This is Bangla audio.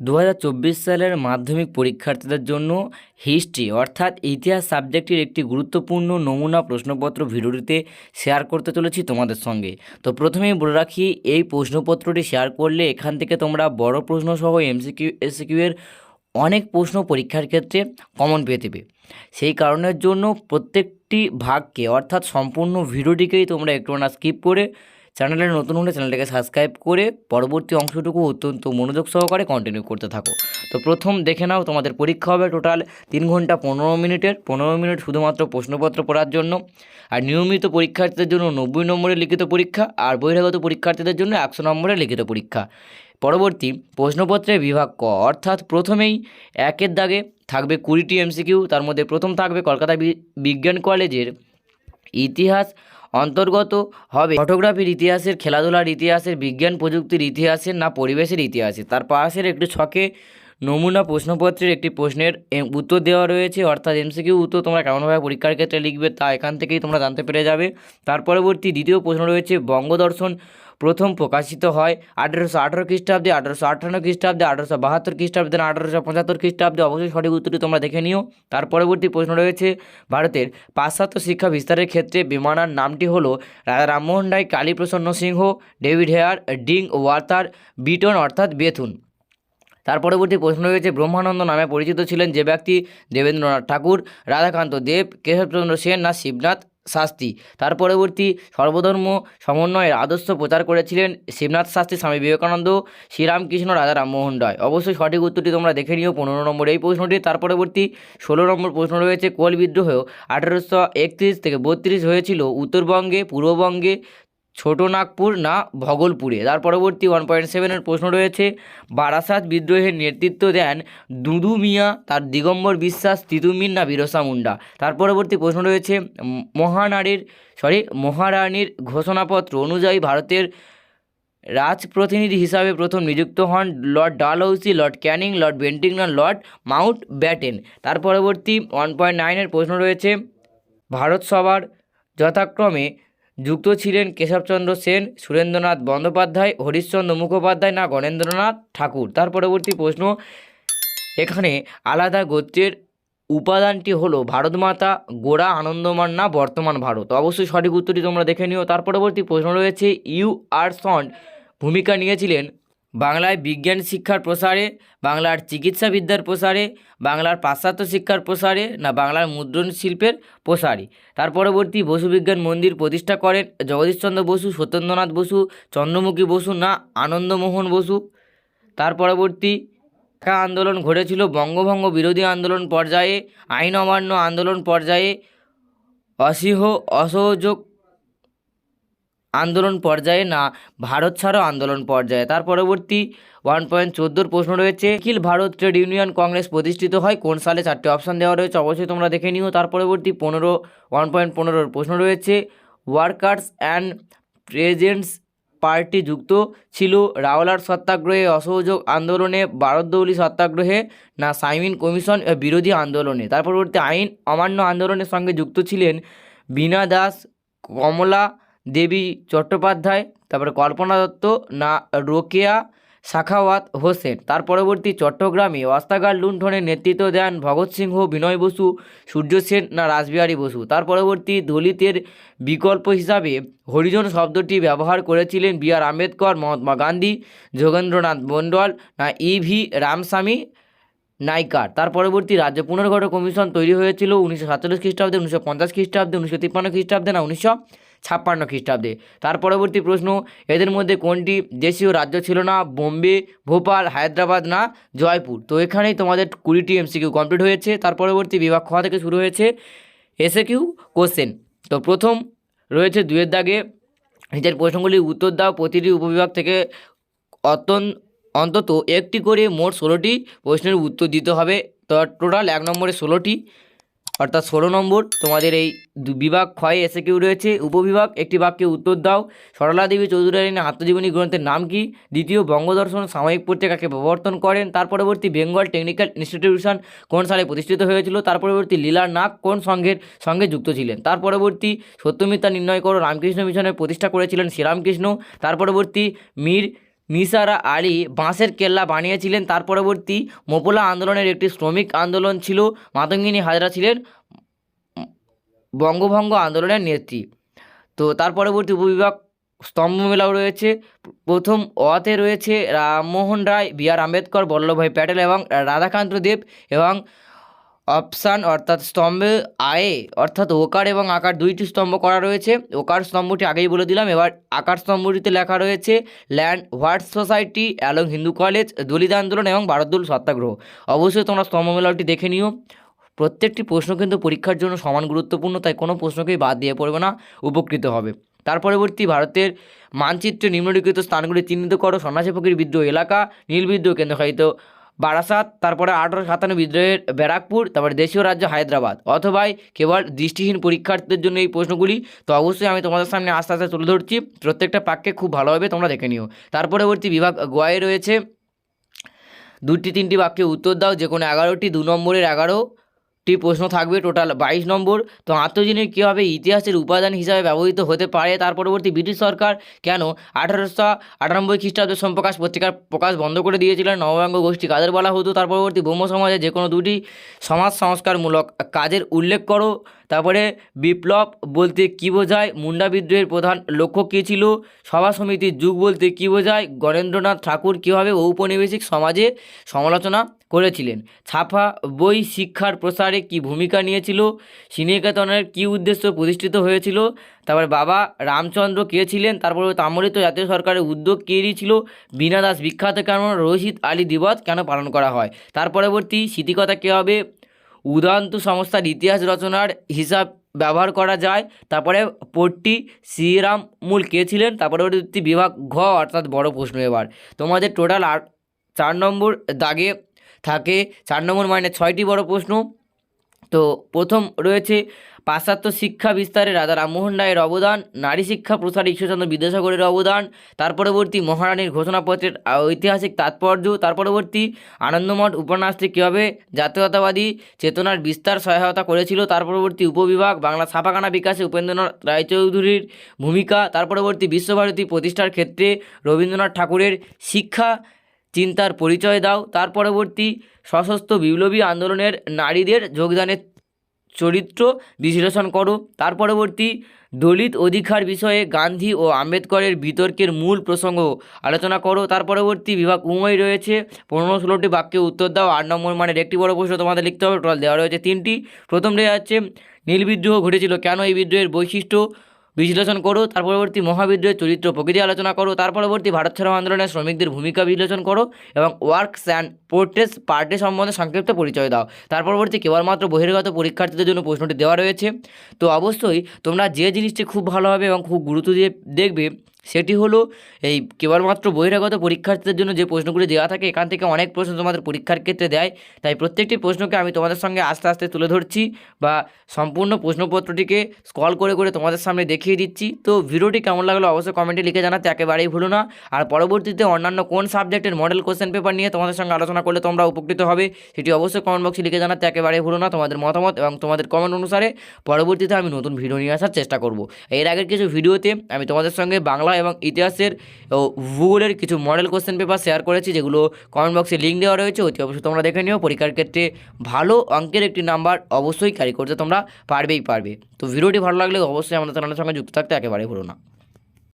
দু হাজার চব্বিশ সালের মাধ্যমিক পরীক্ষার্থীদের জন্য হিস্ট্রি, অর্থাৎ ইতিহাস সাবজেক্টের একটি গুরুত্বপূর্ণ নমুনা প্রশ্নপত্র ভিডিওটিতে শেয়ার করতে চলেছি তোমাদের সঙ্গে। তো প্রথমেই বলে রাখি, এই প্রশ্নপত্রটি শেয়ার করলে এখান থেকে তোমরা বড় প্রশ্নসহ এমসিকিউ, এসিকিউ এর অনেক প্রশ্ন পরীক্ষার ক্ষেত্রে কমন পেয়ে দেবে সেই কারণের জন্য প্রত্যেকটি ভাগকে, অর্থাৎ সম্পূর্ণ ভিডিওটিকেই তোমরা একটু না স্কিপ করে চ্যানেলে নতুন হলে চ্যানেলটাকে সাবস্ক্রাইব করে পরবর্তী অংশটুকু অত্যন্ত মনোযোগ সহকারে কন্টিনিউ করতে থাকো। তো প্রথম দেখে নাও তোমাদের পরীক্ষা হবে টোটাল তিন ঘণ্টা পনেরো মিনিটের। পনেরো মিনিট শুধুমাত্র প্রশ্নপত্র পড়ার জন্য। আর নিয়মিত পরীক্ষার্থীদের জন্য নব্বই নম্বরের লিখিত পরীক্ষা আর বহিরাগত পরীক্ষার্থীদের জন্য একশো নম্বরের লিখিত পরীক্ষা। পরবর্তী প্রশ্নপত্রের বিভাগ ক, অর্থাৎ প্রথমেই একের দাগে থাকবে কুড়িটি এমসিকিউ তার মধ্যে প্রথম থাকবে কলকাতা বিজ্ঞান কলেজের ইতিহাস অন্তর্গত হবে। ফটোগ্রাফির ইতিহাসের, খেলাধুলার ইতিহাসের, বিজ্ঞান প্রযুক্তির ইতিহাসের না পরিবেশের ইতিহাসে তার পাশের একটি ছকে নমুনা প্রশ্নপত্রের একটি প্রশ্নের উত্তর দেওয়া রয়েছে। অর্থাৎ এমসিকিউ উত্তর তোমরা কেমনভাবে পরীক্ষার ক্ষেত্রে লিখবে তা এখান থেকেই তোমরা জানতে পেরে যাবে। তার পরবর্তী দ্বিতীয় প্রশ্ন রয়েছে, বঙ্গদর্শন প্রথম প্রকাশিত হয় আঠেরোশো আঠারো খ্রিস্টাব্দে, আঠারোশো আটান্ন খ্রিস্টাব্দে, আঠারোশো বাহাত্তর খ্রিস্টাব্দে না আঠারোশো পঁচাত্তর খ্রিস্টাব্দে। অবশ্যই সঠিক উত্তরটি তোমরা দেখে নিও। তার পরবর্তী প্রশ্ন রয়েছে, ভারতের পাশ্চাত্য শিক্ষা বিস্তারের ক্ষেত্রে বিমানার নামটি হলো Raja Rammohan Roy, Kaliprasanna Singha, David Hare, Drinkwater Bethune অর্থাৎ বেথুন। তার পরবর্তী প্রশ্ন রয়েছে, ব্রহ্মানন্দ নামে পরিচিত ছিলেন যে ব্যক্তি দেবেন্দ্রনাথ ঠাকুর, রাধাকান্ত দেব, কেশবচন্দ্র সেন না শিবনাথ শাস্ত্রী তার পরবর্তী সর্বধর্ম সমন্বয়ের আদর্শ প্রচার করেছিলেন শিবনাথ শাস্ত্রী, স্বামী বিবেকানন্দ, শ্রীরামকৃষ্ণ রাজা রামমোহন রায়। অবশ্যই সঠিক উত্তরটি তোমরা দেখে নিও পনেরো নম্বর এই প্রশ্নটি। তার পরবর্তী ষোলো নম্বর প্রশ্ন রয়েছে, কোল বিদ্রোহ আঠারোশো একত্রিশ থেকে বত্রিশ হয়েছিল উত্তরবঙ্গে, পূর্ববঙ্গে ছোটনাগপুর না ভগলপুরে। তার পরবর্তী ওয়ান পয়েন্ট সেভেনের প্রশ্ন রয়েছে, বারাসাত বিদ্রোহের নেতৃত্ব দেন দুদু মিয়া, তার দিগম্বর বিশ্বাস তিতুমির না বিরসা মুন্ডা? তার পরবর্তী প্রশ্ন রয়েছে মহানারীর সরি মহারানীর ঘোষণাপত্র অনুযায়ী ভারতের রাজপ্রতিনিধি হিসাবে প্রথম নিযুক্ত হন Lord Dalhousie, Lord Canning, Lord Bentinck, Lord Mountbatten. তার পরবর্তী ওয়ান পয়েন্ট নাইনের প্রশ্ন রয়েছে, ভারত সভার যথাক্রমে যুক্ত ছিলেন কেশবচন্দ্র সেন, সুরেন্দ্রনাথ বন্দ্যোপাধ্যায়, হরিশ্চন্দ্র মুখোপাধ্যায় না গণেন্দ্রনাথ ঠাকুর? তার পরবর্তী প্রশ্ন, এখানে আলাদা গোত্রের উপাদানটি হলো ভারতমাতা, গোড়া, আনন্দমান না বর্তমান ভারত? অবশ্যই সঠিক উত্তরটি তোমরা দেখে নিও। তার পরবর্তী প্রশ্ন রয়েছে, ইউ আর সন্ড ভূমিকা নিয়েছিলেন বাংলায় বিজ্ঞান শিক্ষার প্রসারে, বাংলার চিকিৎসাবিদ্যার প্রসারে, বাংলার পাশ্চাত্য শিক্ষার প্রসারে না বাংলার মুদ্রণ শিল্পের প্রসারে। তার পরবর্তী বসু বিজ্ঞান মন্দির প্রতিষ্ঠা করেন জগদীশচন্দ্র বসু, সত্যেন্দ্রনাথ বসু, চন্দ্রমুখী বসু না আনন্দমোহন বসু। তার পরবর্তী শিক্ষা আন্দোলন ঘটেছিল বঙ্গভঙ্গ বিরোধী আন্দোলন পর্যায়ে, আইন অমান্য আন্দোলন পর্যায়ে, অসিহ, অসহযোগ আন্দোলন পর্যায়ে না, ভারত ছাড়ো আন্দোলন পর্যায়ে। তার পরবর্তী ওয়ান পয়েন্ট চোদ্দোর প্রশ্ন রয়েছে Akhil Bharat Trade Union Congress প্রতিষ্ঠিত হয়? কোন সালে? চারটি অপশান দেওয়া রয়েছে, অবশ্যই তোমরা দেখে নিও। তার পরবর্তী পনেরো, ওয়ান পয়েন্ট পনেরোর প্রশ্ন রয়েছে, ওয়ার্কার্স অ্যান্ড প্রেজেন্টস পার্টি যুক্ত ছিল রাওলার সত্যাগ্রহে অসহযোগ আন্দোলনে বারদৌলি সত্যাগ্রহে না সাইমিন কমিশন বিরোধী আন্দোলনে? তার পরবর্তী আইন অমান্য আন্দোলনের সঙ্গে যুক্ত ছিলেন বীণা দাস, কমলা দেবী চট্টোপাধ্যায়, তারপরে কল্পনা দত্ত, না, রোকেয়া সাখাওয়াত হোসেন। তার পরবর্তী চট্টগ্রামে অস্ত্রাগার লুণ্ঠনের নেতৃত্ব দেন ভগৎ সিংহ, বিনয় বসু, সূর্য সেন না রাসবিহারী বসু। তার পরবর্তী দলিতের বিকল্প হিসাবে হরিজন শব্দটি ব্যবহার করেছিলেন বি আর আম্বেদকর, মহাত্মা গান্ধী, যোগেন্দ্রনাথ মণ্ডল, না ইভি রামস্বামী নাইকার। তার পরবর্তী রাজ্য পুনর্গঠন কমিশন তৈরি হয়েছিল উনিশশো সাতচল্লিশ খ্রিস্টাব্দে, উনিশশো পঞ্চাশ খ্রিস্টাব্দে, উনিশশো তিপ্পান্ন খ্রিস্টাব্দে, না উনিশশো ছাপ্পান্ন খ্রিস্টাব্দে। তার পরবর্তী প্রশ্ন, এদের মধ্যে কোনটি দেশীয় রাজ্য ছিল না? বোম্বে, ভোপাল, হায়দ্রাবাদ না জয়পুর? তো এখানেই তোমাদের কুড়িটি এমসিকিউ কমপ্লিট হয়েছে। তার পরবর্তী বিভাগ খ থেকে শুরু হয়েছে? এসে কিউ কোশ্চেন তো প্রথম রয়েছে দুয়ের দাগে। নিজের প্রশ্নগুলির উত্তর দাও। প্রতিটি উপবিভাগ থেকে অতন অন্তত একটি করে মোট ষোলোটি প্রশ্নের উত্তর দিতে হবে। তো টোটাল এক নম্বরে ষোলোটি। অর্থাৎ ষোলো নম্বর, তোমাদের এই বিভাগ ক্ষয়ে এসে কেউ রয়েছে? উপবিভাগ, একটি বাক্যে উত্তর দাও। সরলা দেবী চৌধুরানীর আত্মজীবনী গ্রন্থের নাম কি? দ্বিতীয় বঙ্গদর্শন সাময়িক পত্রিকাকে প্রবর্তন করেন? তার পরবর্তী বেঙ্গল টেকনিক্যাল ইনস্টিটিউশন কোন সালে প্রতিষ্ঠিত হয়েছিল? তার পরবর্তী লীলার নাগ কোন সংঘের সঙ্গে যুক্ত ছিলেন? তার পরবর্তী সত্যমিতা নির্ণয় করো, রামকৃষ্ণ মিশনের প্রতিষ্ঠা করেছিলেন শ্রীরামকৃষ্ণ। তার পরবর্তী মীর নিসারা আলী বাঁশের কেল্লা বানিয়েছিলেন, তার পরবর্তী মোপলা আন্দোলনের একটি শ্রমিক আন্দোলন ছিল। মাতঙ্গিনী হাজরা ছিলেন বঙ্গভঙ্গ আন্দোলনের নেত্রী। তো তার পরবর্তী উপবিভাগ স্তম্ভমেলাও রয়েছে। প্রথম অতে রয়েছে রামমোহন রায়, বি আর আম্বেদকর, বল্লভভাই প্যাটেল এবং রাধাকান্ত দেব এবং অপশান অর্থাৎ স্তম্ভে আয়ে, অর্থাৎ ওকার এবং আকার দুইটি স্তম্ভ করা রয়েছে। ওকার স্তম্ভটি আগেই বলে দিলাম, এবার আকার স্তম্ভটিতে লেখা রয়েছে, ল্যান্ড হোয়াট সোসাইটি অ্যালং হিন্দু কলেজ, দলিত আন্দোলন এবং ভারতদুল সত্যাগ্রহ। অবশ্যই তোমরা স্তম্ভমেলাটি দেখে নিও। প্রত্যেকটি প্রশ্ন কিন্তু পরীক্ষার জন্য সমান গুরুত্বপূর্ণ, তাই কোনো প্রশ্নকেই বাদ দিয়ে পড়বে না, উপকৃত হবে। তার পরবর্তী ভারতের মানচিত্রে নিম্নলিখিত স্থানগুলি চিহ্নিত করো। সন্ন্যাসী ফকির বিদ্রোহ এলাকা, নীল বিদ্রোহ কেন্দ্রখায়িত বারাসাত, তারপরে আঠারোশো সাতান্ন বিদ্রোহের ব্যারাকপুর, তারপরে দেশীয় রাজ্য হায়দ্রাবাদ। অথবা কেবল দৃষ্টিহীন পরীক্ষার্থীদের জন্য এই প্রশ্নগুলি। তো অবশ্যই আমি তোমাদের সামনে আস্তে আস্তে তুলে ধরছি। প্রত্যেকটা পাককে খুব ভালোভাবে তোমরা দেখে নিও। তার পরবর্তী বিভাগ গোয়ায় রয়েছে। দুটি তিনটি বাক্যে উত্তর দাও যে কোনো এগারোটি, দু নম্বরের এগারোটি প্রশ্ন থাকবে টোটাল বাইশ নম্বর। তো আত্মজীবনী কীভাবে ইতিহাসের উপাদান হিসাবে ব্যবহৃত হতে পারে। তার পরবর্তী ব্রিটিশ সরকার কেন আঠারোশো আটানব্বই খ্রিস্টাব্দে সম্প্রকাশ পত্রিকার প্রকাশ বন্ধ করে দিয়েছিলেন? নববঙ্গ গোষ্ঠী কাদের বলা হতো? তার পরবর্তী ব্রহ্ম সমাজে যে কোনো দুটি সমাজ সংস্কারমূলক কাজের উল্লেখ করো। তারপরে বিপ্লব বলতে কী বোঝায়? মুন্ডা বিদ্রোহের প্রধান লক্ষ্য কী ছিল? সভা সমিতির যুগ বলতে কী বোঝায়? গণেন্দ্রনাথ ঠাকুর কীভাবে ঔপনিবেশিক সমাজে সমালোচনা করেছিলেন? ছাপা বই শিক্ষার প্রসারে কী ভূমিকা নিয়েছিল? শ্রীনিকেতনের কী উদ্দেশ্য প্রতিষ্ঠিত হয়েছিল? তারপরে বাবা রামচন্দ্র কে ছিলেন? তারপরে তাম্রলিপ্ত জাতীয় সরকারের উদ্যোগ কে ছিল? বীণা দাস বিখ্যাত কেন রশিদ আলী দিবস কেন পালন করা হয়? তার পরবর্তী স্মৃতিকথা কী হবে? উদান্ত সংস্থার ইতিহাস রচনার হিসাব ব্যবহার করা যায়। তারপরে পট্টি, শ্রীরাম মূল কে ছিলেন? তারপরে পরবর্তী বিভাগ ঘ, অর্থাৎ বড় প্রশ্ন এবার। তোমাদের টোটাল আট চার নম্বর দাগে থাকে, চার নম্বর মানে ছয়টি বড় প্রশ্ন। তো প্রথম রয়েছে পাশ্চাত্য শিক্ষা বিস্তারে রাজা রামমোহন রায়ের অবদান, নারী শিক্ষা প্রসারে ঈশ্বরচন্দ্র বিদ্যাসাগরের অবদান, তার পরবর্তী মহারানীর ঘোষণাপত্রের ঐতিহাসিক তাৎপর্য, তার পরবর্তী আনন্দমঠ উপন্যাসটি কীভাবে জাতীয়তাবাদী চেতনার বিস্তার সহায়তা করেছিল, তার পরবর্তী উপবিভাগ বাংলা ছাপাখানা বিকাশে উপেন্দ্রনাথ রায়চৌধুরীর ভূমিকা, তার পরবর্তী বিশ্বভারতী প্রতিষ্ঠার ক্ষেত্রে রবীন্দ্রনাথ ঠাকুরের শিক্ষা চিন্তার পরিচয় দাও। তার পরবর্তী সশস্ত্র বিপ্লবী আন্দোলনের নারীদের যোগদানের চরিত্র বিশ্লেষণ করো। তার পরবর্তী দলিত অধিকার বিষয়ে গান্ধী ও আম্বেদকরের বিতর্কের মূল প্রসঙ্গ আলোচনা করো। তার পরবর্তী বিভাগ উময় রয়েছে। পনেরো ষোলোটি বাক্যে উত্তর দাও। আট নম্বর মানের একটি বড় প্রশ্ন তোমাদের লিখতে হবে। টোটাল দেওয়া রয়েছে তিনটি। প্রথম দেওয়া হচ্ছে, নীল বিদ্রোহ ঘটেছিল কেন? এই বিদ্রোহের বৈশিষ্ট্য বিশ্লেষণ করো, তার পরবর্তী মহাবিদ্রোহের চরিত্র প্রকৃতি আলোচনা করো, তার পরবর্তী ভারত ছাড়ো আন্দোলনের শ্রমিকদের ভূমিকা বিশ্লেষণ করো এবং ওয়ার্কস অ্যান্ড পোর্ট্রেস পার্টি সম্বন্ধে সংক্ষিপ্ত পরিচয় দাও। তার পরবর্তী কেবলমাত্র বহির্গত পরীক্ষার্থীদের জন্য প্রশ্নটি দেওয়া রয়েছে। তো অবশ্যই তোমরা যে জিনিসটি খুব ভালোভাবে এবং খুব গুরুত্ব দিয়ে দেখবে সেটি হলো এই কেবলমাত্র বহিরাগত পরীক্ষার্থীদের জন্য যে প্রশ্নগুলি দেওয়া থাকে, এখান থেকে অনেক প্রশ্ন তোমাদের পরীক্ষার ক্ষেত্রে দেয়। তাই প্রত্যেকটি প্রশ্নকে আমি তোমাদের সঙ্গে আস্তে আস্তে তুলে ধরছি বা সম্পূর্ণ প্রশ্নপত্রটিকে স্কল করে করে তোমাদের সামনে দেখিয়ে দিচ্ছি। তো ভিডিওটি কেমন লাগল অবশ্যই কমেন্টে লিখে জানাতে একেবারেই ভুলো না। আর পরবর্তীতে অন্যান্য কোন সাবজেক্টের মডেল কোশ্চেন পেপার নিয়ে তোমাদের সঙ্গে আলোচনা করলে তোমরা উপকৃত হবে, সেটি অবশ্যই কমেন্ট বক্সে লিখে জানাতে একেবারেই ভুলো না তোমাদের মতামত এবং তোমাদের কমেন্ট অনুসারে পরবর্তীতে আমি নতুন ভিডিও নিয়ে আসার চেষ্টা করব। এর আগের কিছু ভিডিওতে আমি তোমাদের সঙ্গে বাংলা এবং ইতিহাসের ও ভূগোলের কিছু মডেল কোশ্চেন পেপার শেয়ার করেছি, যেগুলো কমেন্ট বক্সে লিঙ্ক দেওয়া রয়েছে। অতি অবশ্যই তোমরা দেখে নিও। পরীক্ষার ক্ষেত্রে ভালো অঙ্কের একটি নাম্বার অবশ্যই ক্যারি করতে তোমরা পারবেই পারবে। তো ভিডিওটি ভালো লাগলে অবশ্যই আমাদের চ্যানেলের সঙ্গে যুক্ত থাকতে একেবারেই ভুলো না।